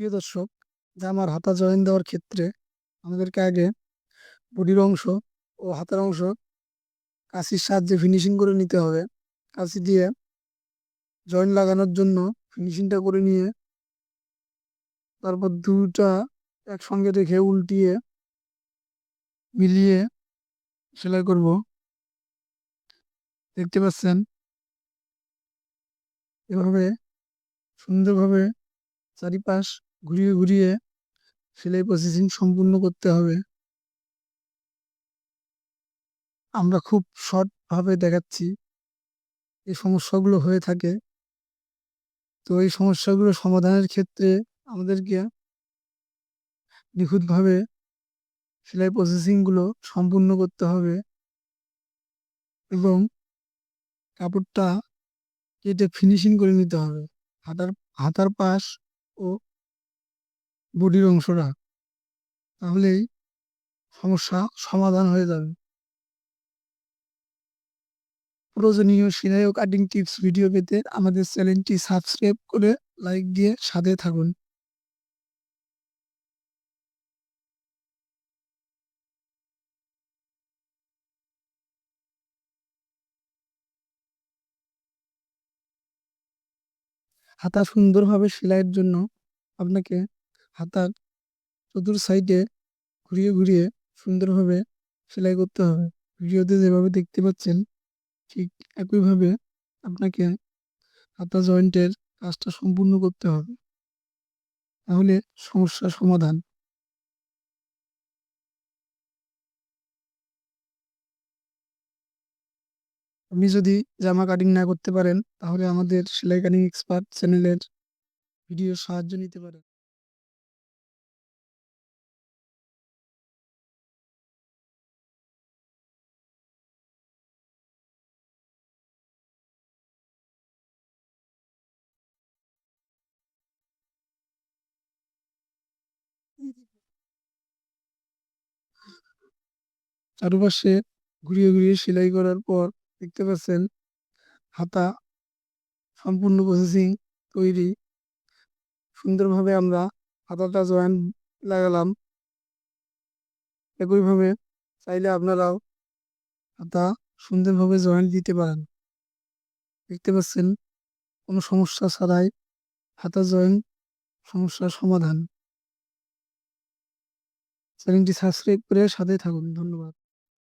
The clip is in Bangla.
প্রিয় দর্শক জামার হাতা জয়েন দেওয়ার ক্ষেত্রে আমাদেরকে আগে বডির অংশ ও হাতার অংশ কাঁচির সাহায্যে ফিনিশিং করে নিতে হবে। কাঁচি দিয়ে জয়েন লাগানোর জন্য ফিনিশিংটা করে নিয়ে তারপর দুটা একসঙ্গে রেখে উল্টিয়ে মিলিয়ে সেলাই করব। দেখতে পাচ্ছেন? এভাবে সুন্দরভাবে চারিপাশ ঘুরিয়ে ঘুরিয়ে সেলাই প্রসেসিং সম্পূর্ণ করতে হবে। আমরা খুব শর্টভাবে দেখাচ্ছি এই সমস্যাগুলো হয়ে থাকে। তো এই সমস্যাগুলো সমাধানের ক্ষেত্রে আমাদেরকে নিখুঁতভাবে সেলাই প্রসেসিংগুলো সম্পূর্ণ করতে হবে এবং কাপড়টা কেটে ফিনিশিং করে নিতে হবে। হাতার হাতার পাশ ও বডির অংশটা, তাহলেই সমস্যা সমাধান হয়ে যাবে। প্রয়োজনীয় সেলাই ও কাটিং টিপস ভিডিও পেতে আমাদের চ্যানেলটি সাবস্ক্রাইব করে লাইক দিয়ে সাথে থাকুন। হাতা সুন্দরভাবে সেলাইয়ের জন্য আপনাকে হাতার চতুর সাইডে ঘুরিয়ে ঘুরিয়ে সুন্দরভাবে সেলাই করতে হবে। ভিডিওতে যেভাবে দেখতে পাচ্ছেন, ঠিক একইভাবে আপনাকে হাতা জয়েন্টের কাজটা সম্পূর্ণ করতে হবে। তাহলে সমস্যার সমাধান। আপনি যদি জামা কাটিং না করতে পারেন, তাহলে আমাদের সেলাই কাটিং এক্সপার্ট চ্যানেলের ভিডিও সাহায্য নিতে পারেন। চারপাশে ঘুরিয়ে ঘুরিয়ে সেলাই করার পর দেখতে পাচ্ছেন হাতা সম্পূর্ণ প্রসেসিং তৈরি। সুন্দরভাবে আমরা হাতাটা জয়েন লাগালাম। একইভাবে চাইলে আপনারাও হাতা সুন্দরভাবে জয়েন দিতে পারেন। দেখতে পাচ্ছেন কোনো সমস্যা ছাড়াই হাতা জয়েন সমস্যার সমাধান। চ্যানেলটি সাবস্ক্রাইব করে সাথে থাকুন। ধন্যবাদ।